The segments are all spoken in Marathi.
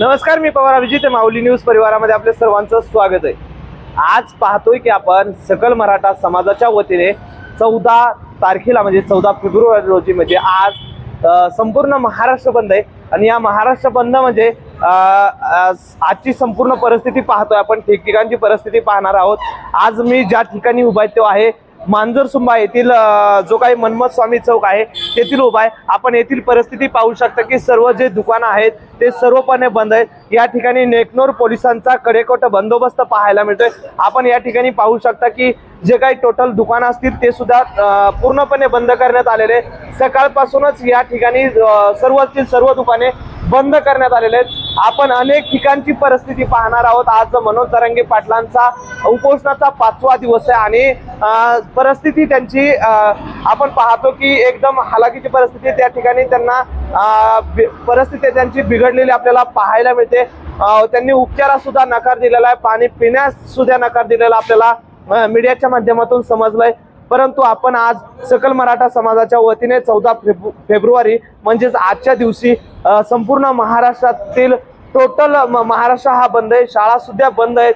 नमस्कार मी पवार अभिजित माऊली न्यूज परिवारामध्ये आपल्या सर्वांचं स्वागत आहे. आज पाहतोय की आपण सकल मराठा समाजाच्या वतीने चौदा तारखेला म्हणजे चौदा फेब्रुवारी रोजी म्हणजे आज संपूर्ण महाराष्ट्र बंद आहे. आणि या महाराष्ट्र बंद म्हणजे आजची संपूर्ण परिस्थिती पाहतोय आपण. ठिकठिकाणची परिस्थिती पाहणार आहोत. आज मी ज्या ठिकाणी उभा आहे तो आहे मांजरसुंबा येथील जो काही मनमत स्वामी चौक आहे तेथील उभा आहे. आपण येथील परिस्थिती पाहू शकता की सर्व जे दुकानं आहेत ते सर्वपणे बंद आहेत. या ठिकाणी नेकनोर पोलिसांचा कडेकोट बंदोबस्त पाहायला मिळतोय. आपण या ठिकाणी पाहू शकता की जे काही टोटल दुकानं असतील ते सुद्धा पूर्णपणे बंद करण्यात आलेले आहे सकाळपासूनच या ठिकाणी अ, सर्वतील सर्व दुकाने बंद करण्यात आलेले आहेत. आपण अनेक ठिकाणची परिस्थिती पाहणार आहोत. आज मनोज तरंगे पाटलांचा उपोषणाचा पाचवा दिवस आहे आणि परिस्थिती त्यांची आपण पाहतो की एकदम हालाकीची परिस्थिती त्या ठिकाणी त्यांना परिस्थिती त्यांची बिघडलेली आपल्याला पाहायला मिळते. त्यांनी उपचारास सुद्धा नकार दिलेला आहे. पाणी पिण्यास सुद्धा नकार दिलेला आपल्याला मीडियाच्या माध्यमातून समजलंय. परंतु आपण आज सकल मराठा समाजाच्या वतीने चौदा फेब्रु फेब्रुवारी म्हणजेच आजच्या दिवशी संपूर्ण महाराष्ट्रातील टोटल महाराष्ट्र हा बंद आहे. शाळा सुद्धा बंद आहेत.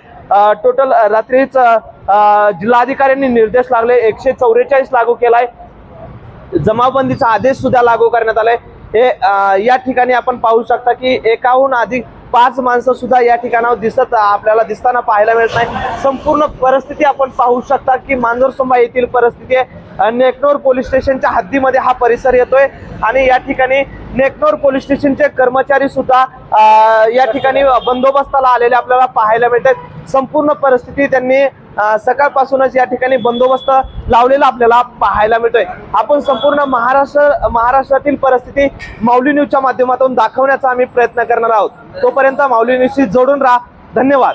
टोटल रात्रीच जिल्हाधिकाऱ्यांनी निर्देश लागले. एकशे चौवेचाळीस लागू केलाय. जमावबंदीचा आदेश सुद्धा लागू करण्यात आलाय. हे या ठिकाणी आपण पाहू शकता की एकाहून अधिक पाच माणसं सुद्धा या ठिकाणावर दिसत आपल्याला दिसताना पाहायला मिळत नाही. संपूर्ण परिस्थिती आपण पाहू शकता की मांजरसोंबा येथील परिस्थिती आहे. नेकनोर पोलीस स्टेशनच्या हद्दीमध्ये हा परिसर येतोय आणि या ठिकाणी नेकनोर पोलीस स्टेशनचे कर्मचारी सुद्धा या ठिकाणी बंदोबस्ताला आलेले आपल्याला पाहायला मिळतात संपूर्ण परिस्थिती त्यांनी सकाळपासूनच या ठिकाणी बंदोबस्त लावलेला आपल्याला पाहायला मिळतोय. आपण संपूर्ण महाराष्ट्र महाराष्ट्रातील परिस्थिती माऊली न्यूजच्या माध्यमातून दाखवण्याचा आम्ही प्रयत्न करणार आहोत. तोपर्यंत माऊली न्यूजशी जोडून राहा. धन्यवाद.